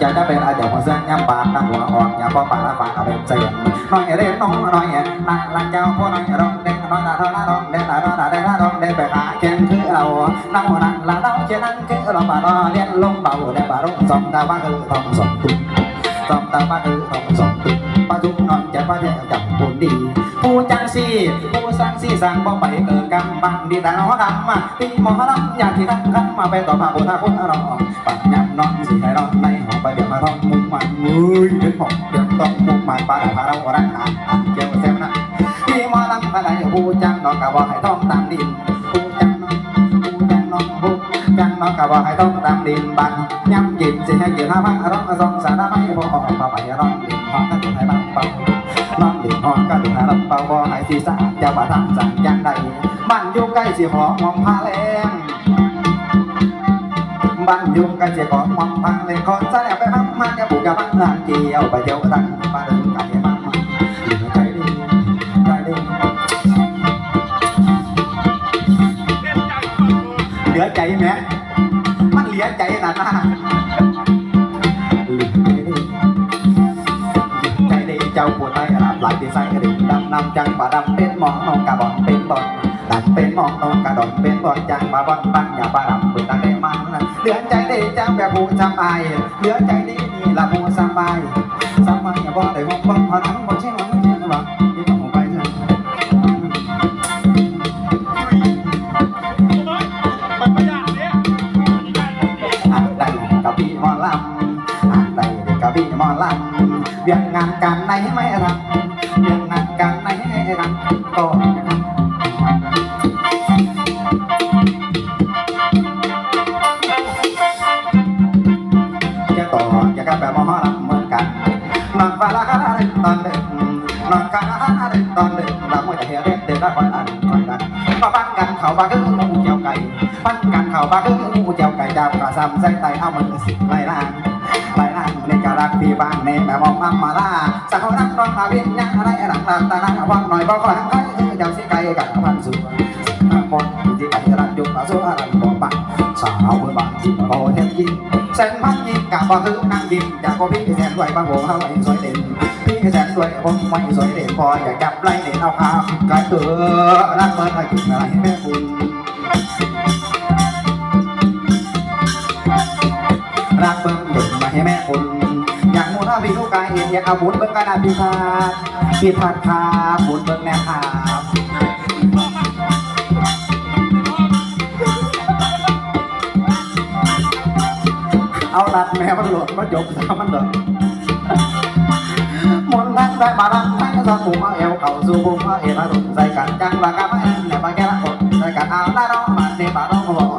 อยากจะเป็นอาเดี๋ยวมาเส้นยำปากน้ำหัวออกยำพอปากละปากเอาเป็นเสียงน้อยเด็กน้องน้อยนักลังเจ้าพ่อน้อยร้องเด็กน้อยตาเท่าน้าร้องเด็กตาเท่าตาเด็กตาร้องเด็กไปหาเก่งคือเราน้ำหัวนั่นละเราเช่นนั้นคือเราปาเราเลี้ยงลงเบาเด็กปารุ่งสมตาบ้าคือต้องสมตุ้มสมตาบ้าคือต้องสมตุ้มปาทุ่งนอนจะป้าเด็กกับ บุญดีผู้จังสีผู้สร้างสีสร้างบ่ไปเกิดกรรมบังดีแต่เราทำมาปีหมอรับอยากที่ทำทำมาไปต่อมาบุญท่าคุณเราปัญญานอนสิให้เราในหอไปเดี๋ยวมาท้องมุกมันมือเดี๋ยวหอกเดี๋ยวต้องมุกมันปาดพาเรารักอ่านอ่านเกี่ยวเซมนะปีหมอรับอะไรผู้จังนอนกะบ่ให้ต้องตามดิน น้อนกะบอกให้ท้องตามดินบันย้ำกินสิให้กินห้าพันร้องสองสารไม่พอพอไปร้องดินพร้อมกันให้บังเป่านอนดื่มหอมก็ดื่มน้ำเปล่าบ่ให้สีสะจะว่าทำสั่งย่างใดบ้านอยู่ใกล้สิหอมหอมพาแรงบ้านอยู่ใกล้สิหอมหอมพาแรงขอแสดงไปมั่งมาจะบุกกับบ้านงานเกี่ยวไปเที่ยวตั้งมาเดินกันมั่งมาเหลือใจดีใจดีเหลือใจไหม มันเหลือใจนะนะลือใจดีใจดีเจ้าปวดใจหลับไหลที่ใส่กระดิ่งดำนำจังป่าดำเป็นหมองนองกระบอนเป็นบอนดันเป็นหมองนองกระดอนเป็นบอนจังป่าบอนตั้งอย่าป่าดำเปิดตั้งได้มันเหลือใจดีจังแบบผู้สบายเหลือใจดีนี่ละผู้สบายสบายอย่าบอกได้ห้องบ้องพอทั้งหรอไได้กับพี่หมอลำเรียนงานการไหนไม่รับเรียนงานการไหนไม่รับก็นะครับจะต่อจะกับแบบมอลำเหมือนกันนอนฟ้าละตอนเด็กนอนกาละตอนเด็กเราไม่ได้เห็นเด็กเด็กละคนอันคนนั้นมาฟังกันเขาบ้าคืองูเจ้าไก่ฟังกันเขาบ้าคืองูเจ้าไก่ดาวกระซำใส่ไตเอามือสิไล่ล่างไล่ รักที่บ้านในแบบมองมามาล่าสักคนนักร้องมาวียนยังอะไรหลังตาตาลังฟังหน่อยบอกขอทั้งไทยคือเจ้าสิไก่กับพันสุคนที่ไก่รักยุบมาสู้อะไรบอกบังสาวบนบ้านที่โตเทียนยิงแสนพันยิ่งกับบ่คือนางยิ้มจากบ่พี่แสนด้วยบางโหเฮาไอ้สวยเด่นพี่แสนด้วยผมไม่สวยเด่นพออยากจับไล่เด่นเอาพากายเตือรักเปิดให้กินอะไรแม่คุณ พี่ลูกกายเห็นอยากเอาบุญเบิ่งกันนะพี่พาดพี่พัดพาบุญเบิ่งแน่ครับเอาลัดแม่มันหลดมาจบซะมันเด้อมนทั้งได้มารังทั้งสองหมู่มาเอวเข้าสู่บุ้มมาเอวมาตุ่มใส่กันจังว่ากับแม่เนี่ยมาแก่ละคนใส่กันเอาละ